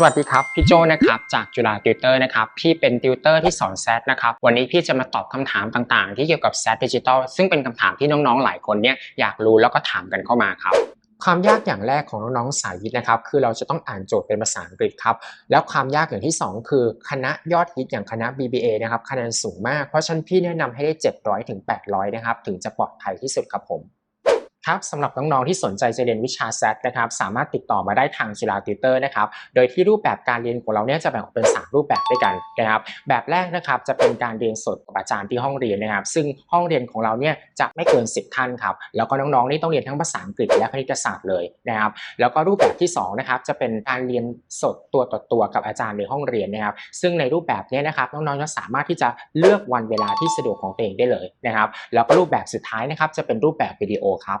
สวัสดีครับ พี่โจนะครับจากจุฬาติวเตอร์นะครับพี่เป็นติวเตอร์ที่สอนแซดนะครับวันนี้พี่จะมาตอบคำถามต่างๆ ที่เกี่ยวกับแซดดิจิทัลซึ่งเป็นคำถามที่น้องๆหลายคนเนี่ยอยากรู้แล้วก็ถามกันเข้ามาครับความยากอย่างแรกของน้องๆสายวิทย์นะครับ คือเราจะต้องอ่านโจทย์เป็นภาษาอังกฤษครับ แล้วความยากอย่างที่สองคือคณะยอดฮิตอย่างคณะ BBA นะครับคะแนนสูงมากเพราะฉะนั้นพี่แนะนำให้ได้ 700ถึง800 นะครับ ถึงจะปลอดภัยที่สุดครับผม ครับสำหรับน้องๆที่สนใจจะเรียนวิชา SAT นะครับสามารถติดต่อมาได้ทางจุฬาติวเตอร์นะครับโดยที่รูปแบบการเรียนของเราเนี่ยจะแบ่งออกเป็น 3 รูปแบบด้วยกันนะครับแบบแรกนะครับจะเป็นการเรียนสดกับอาจารย์ที่ห้องเรียนนะครับ ซึ่งห้องเรียนของเราเนี่ยจะไม่เกิน 10 ท่านครับแล้วก็น้องๆนี่ต้องเรียนทั้งภาษาอังกฤษและคณิตศาสตร์เลยนะครับแล้วก็รูปแบบที่2นะครับจะเป็นการเรียนสดตัวต่อตัวกับอาจารย์ในห้องเรียนนะครับ ซึ่งในรูปแบบนี้นะครับน้องๆจะสามารถที่จะเลือกวันเวลาที่สะดวกของตัวเองได้เลยนะครับแล้วก็รูปแบบสุดท้ายนะครับจะเป็นรูปแบบวิดีโอครับ